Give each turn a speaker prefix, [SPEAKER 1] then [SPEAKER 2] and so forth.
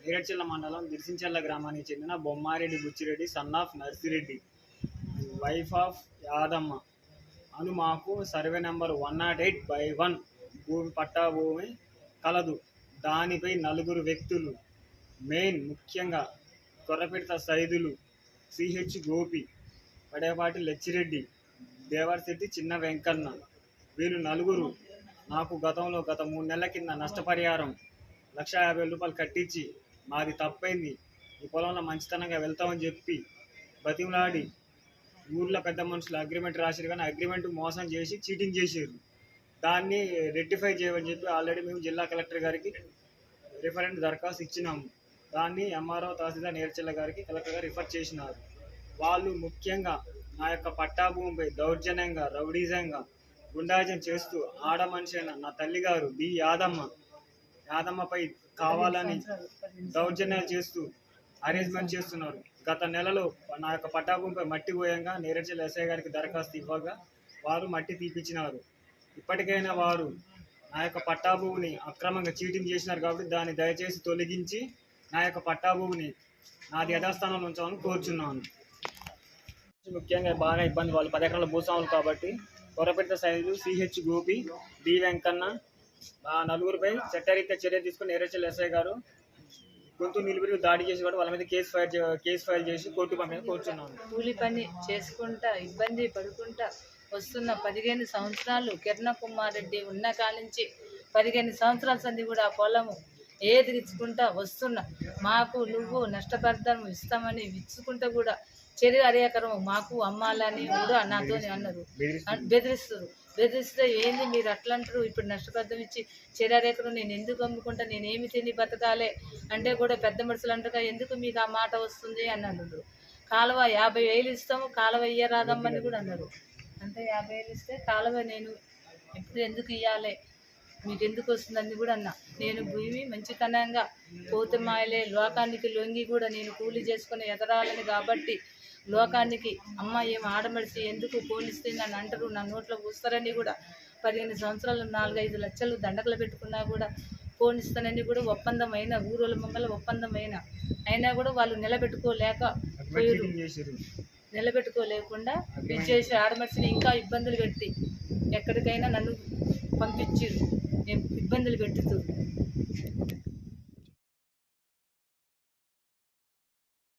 [SPEAKER 1] నేరేడ్చెల్ల మండలం దిర్సించెల్ల గ్రామానికి చెందిన Bommareddy Buchireddy son of Narsireddy. Wife of Yadamma. అను మాకు survey number one not eight by one. భూమి పట్టా భూమి కలదు. దానిపై నలుగురు వ్యక్తులు. మెయిన్ ముఖ్యంగా కొర్రపెడత సైదులు సిహెచ్ గోపి పడేపాటి లచ్చిరెడ్డి దేవర్శెట్టి చిన్న వెంకన్న. వీళ్ళు నలుగురు. నాకు గతంలో గత మూడు నెలల కింద నష్టపరిహారం లక్ష యాభై రూపాయలు కట్టించి మాది తప్పైంది. ఈ పొలంలో మంచితనంగా వెళ్తామని చెప్పి బతిమలాడి ఊర్లో పెద్ద మనుషులు అగ్రిమెంట్ రాశారు కానీ అగ్రిమెంట్ మోసం చేసి చీటింగ్ చేశారు. దాన్ని రెక్టిఫై చేయమని చెప్పి ఆల్రెడీ మేము జిల్లా కలెక్టర్ గారికి రిఫరెంట్ దరఖాస్తు ఇచ్చినాము. దాన్ని ఎంఆర్ఓ తహసీల్దార్ నేర్చెల్ల గారికి కలెక్టర్ గారు రిఫర్ చేసినారు. వాళ్ళు ముఖ్యంగా నా యొక్క పట్టా భూమిపై దౌర్జన్యంగా రౌడీజంగా గుండాజం చేస్తూ ఆడ మనిషి అయిన నా తల్లిగారు బి యాదమ్మ యాదమ్మపై కావాలని దౌర్జన్యాలు చేస్తూ అరేంజ్మెంట్ చేస్తున్నారు. గత నెలలో నా యొక్క పట్టా భూమిపై మట్టి పోయంగా నేరేడ్చల్ ఎస్ఐ గారికి దరఖాస్తు ఇవ్వగా వారు మట్టి తీపిచ్చినారు. ఇప్పటికైనా వారు నా యొక్క పట్టా భూమిని అక్రమంగా చీటింగ్ చేసినారు కాబట్టి దాన్ని దయచేసి తొలగించి నా యొక్క పట్టా భూమిని నాది యథాస్థానంలో ఉంచాలని కోరుచున్నాను. ముఖ్యంగా బాగా ఇబ్బంది వాళ్ళు పది ఎకరాల భూస్వాములు కాబట్టి కొరపెట్ట సైజు సిహెచ్ గోపి డి వెంకన్న ఆ నలుగురిపై చట్టరీత్యా చర్య తీసుకుని నేరేచల్ ఎస్ఐ గారు గొంతు నిలిపిరి దాడి చేసి కూడా వాళ్ళ మీద కేసు ఫైల్ కేసు ఫైల్ చేసి కోర్టు పంపిణీ కోరుచున్నాను
[SPEAKER 2] కూలి పని చేసుకుంటా ఇబ్బంది పడుకుంటా వస్తున్న పదిహేను సంవత్సరాలు కిరణ కుమార్ రెడ్డి ఉన్న కాలించి పదిహేను సంవత్సరాల సంది కూడా ఆ పొలము ఏది ఇచ్చుకుంటా వస్తున్నా. మాకు నువ్వు నష్టపరిహారం ఇస్తామని ఇచ్చుకుంటా కూడా చెరి అరేకరం మాకు అమ్మాలని కూడా నాతో అన్నారు. అన్- బెదిరిస్తారు బెదిరిస్తే ఏంది మీరు అట్లా అంటారు ఇప్పుడు నష్టపరిహారం ఇచ్చి చెరారేకరం నేను ఎందుకు అమ్ముకుంటా? నేను ఏమి తిని బతకాలే? అంటే కూడా పెద్ద మనుషులు అంటారుగా ఎందుకు మీకు ఆ మాట వస్తుంది అని అన్నారు. కాలువ యాభై వేలు ఇస్తాము కాలువ ఇయ్యరాదమ్మని కూడా అన్నారు. అంటే యాభై వేలు ఇస్తే కాలువ నేను ఇప్పుడు ఎందుకు ఇవ్వాలి మీకు ఎందుకు వస్తుందని కూడా అన్నా. నేను భూమి మంచితనంగా పోతుమాయలే లోకానికి లొంగి కూడా నేను కూలి చేసుకుని ఎదరాలని కాబట్టి లోకానికి అమ్మ ఏం ఆడమడిసి ఎందుకు పోలిస్తుంది అని అంటారు నా నోట్లో పూస్తారని కూడా పదిహేను సంవత్సరాలు నాలుగైదు లక్షలు దండకలు పెట్టుకున్నా కూడా పోనిస్తానని కూడా ఒప్పందం అయిన ఊరోళ్ళ మంగళ ఒప్పందం అయినా కూడా వాళ్ళు నిలబెట్టుకోలేక పోయారు నిలబెట్టుకోలేకుండా ఇచ్చేసి ఆడమర్చిని ఇంకా ఇబ్బందులు పెట్టి ఎక్కడికైనా నన్ను పంపించారు ఇబ్బందులు పెట్టుతూ